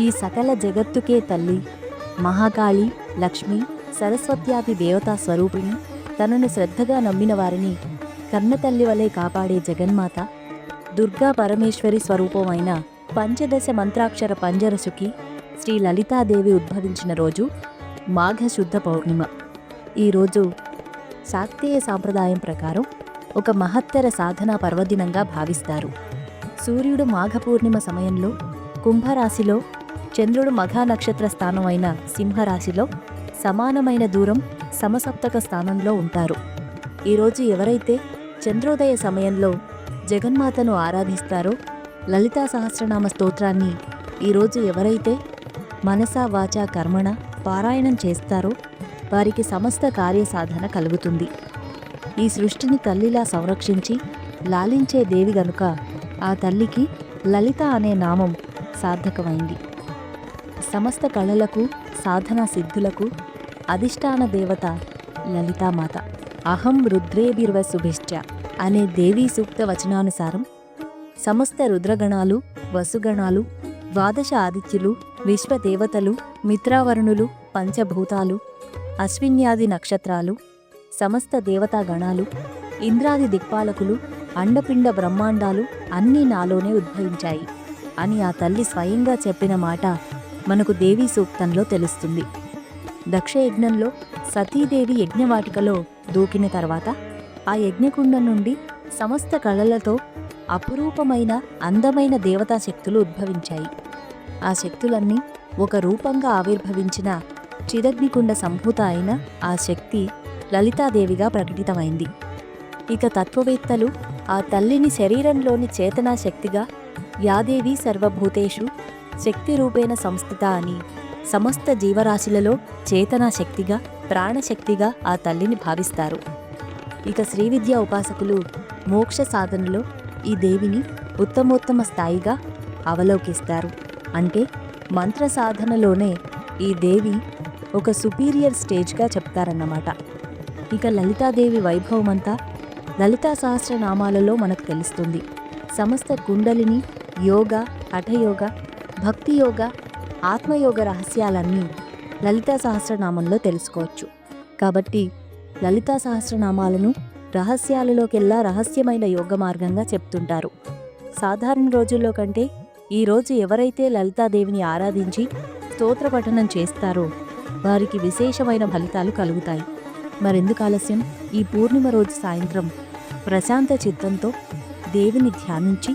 ఈ సకల జగత్తుకే తల్లి. మహాకాళి లక్ష్మి సరస్వత్యాది దేవతా స్వరూపిణి తనను శ్రద్ధగా నమ్మిన వారిని కన్నతల్లి వలె కాపాడే జగన్మాత దుర్గా పరమేశ్వరి స్వరూపమైన పంచదశ మంత్రాక్షర పంజరసుకి శ్రీ లలితాదేవి ఉద్భవించిన రోజు మాఘశుద్ధ పౌర్ణిమ. ఈరోజు శాక్తేయ సాంప్రదాయం ప్రకారం ఒక మహత్తర సాధనా పర్వదినంగా భావిస్తారు. సూర్యుడు మాఘ పూర్ణిమ సమయంలో కుంభరాశిలో చంద్రుడు మఘా నక్షత్ర స్థానం అయిన సింహరాశిలో సమానమైన దూరం సమసప్తక స్థానంలో ఉంటారు. ఈరోజు ఎవరైతే చంద్రోదయ సమయంలో జగన్మాతను ఆరాధిస్తారో లలితా సహస్రనామ స్తోత్రాన్ని ఈరోజు ఎవరైతే మనసా వాచా కర్మణ పారాయణం చేస్తారో వారికి సమస్త కార్యసాధన కలుగుతుంది. ఈ సృష్టిని తల్లిలా సంరక్షించి లాలించే దేవి గనుక ఆ తల్లికి లలిత అనే నామం సార్థకమైంది. సమస్త కళలకు సాధనా సిద్ధులకు అధిష్టాన దేవత లలితామాత. అహం రుద్రేభిర్వ శుభిష్ట అనే దేవీ సూక్త వచనానుసారం సమస్త రుద్రగణాలు వసుగణాలు ద్వాదశ ఆదిత్యులు విశ్వదేవతలు మిత్రావరుణులు పంచభూతాలు అశ్విన్యాది నక్షత్రాలు సమస్త దేవతాగణాలు ఇంద్రాది దిక్పాలకులు అండపిండ బ్రహ్మాండాలు అన్నీ నాలోనే ఉద్భవించాయి. అని ఆ తల్లి స్వయంగా చెప్పిన మాట మనకు దేవీ సూక్తంలో తెలుస్తుంది. దక్షయజ్ఞంలో సతీదేవి యజ్ఞవాటికలో దూకిన తర్వాత ఆ యజ్ఞకుండం నుండి సమస్త కళలతో అపురూపమైన అందమైన దేవతా శక్తులు ఉద్భవించాయి. ఆ శక్తులన్నీ ఒక రూపంగా ఆవిర్భవించిన చిదగ్నికుండ సంభూత అయిన ఆ శక్తి లలితాదేవిగా ప్రకటితమైంది. ఇక తత్వవేత్తలు ఆ తల్లిని శరీరంలోని చేతనా శక్తిగా యాదేవి సర్వభూతేషు శక్తి రూపేణ సంస్థిత అని సమస్త జీవరాశులలో చేతనా శక్తిగా ప్రాణశక్తిగా ఆ తల్లిని భావిస్తారు. ఇక శ్రీ విద్యా ఉపాసకులు మోక్ష సాధనలో ఈ దేవిని ఉత్తమోత్తమ స్థాయిగా అవలోకిస్తారు. అంటే మంత్ర సాధనలోనే ఈ దేవి ఒక సుపీరియర్ స్టేజ్గా చెప్తారన్నమాట. ఇక లలితాదేవి వైభవమంతా లలితా సహస్రనామాలలో మనకు తెలుస్తుంది. సమస్త కుండలిని యోగ హఠయోగ భక్తి యోగ ఆత్మయోగ రహస్యాలన్నీ లలితా సహస్రనామంలో తెలుసుకోవచ్చు. కాబట్టి లలితా సహస్రనామాలను రహస్యాలలోకెల్లా రహస్యమైన యోగ మార్గంగా చెప్తుంటారు. సాధారణ రోజుల్లో కంటే ఈరోజు ఎవరైతే లలితాదేవిని ఆరాధించి స్తోత్ర పఠనం చేస్తారో వారికి విశేషమైన ఫలితాలు కలుగుతాయి. మరెందుకు ఆలస్యం? ఈ పూర్ణిమ రోజు సాయంత్రం ప్రశాంత చిత్తంతో దేవిని ధ్యానించి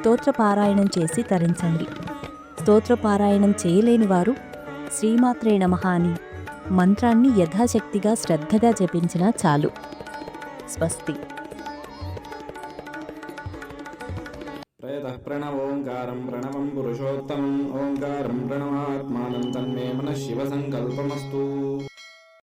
స్తోత్ర పారాయణం చేసి తరించండి. స్తోత్రపారాయణం చేయలేని వారు శ్రీమాత్రే నమ అని మంత్రాన్ని యథాశక్తిగా శ్రద్ధగా జపించినా చాలు. స్వస్తి. ప్రణవోంకారం ప్రణవం పురుషోత్తమం ఓంకారం ప్రణవాత్మానం తన్మే మన శివ సంకల్పమస్తు.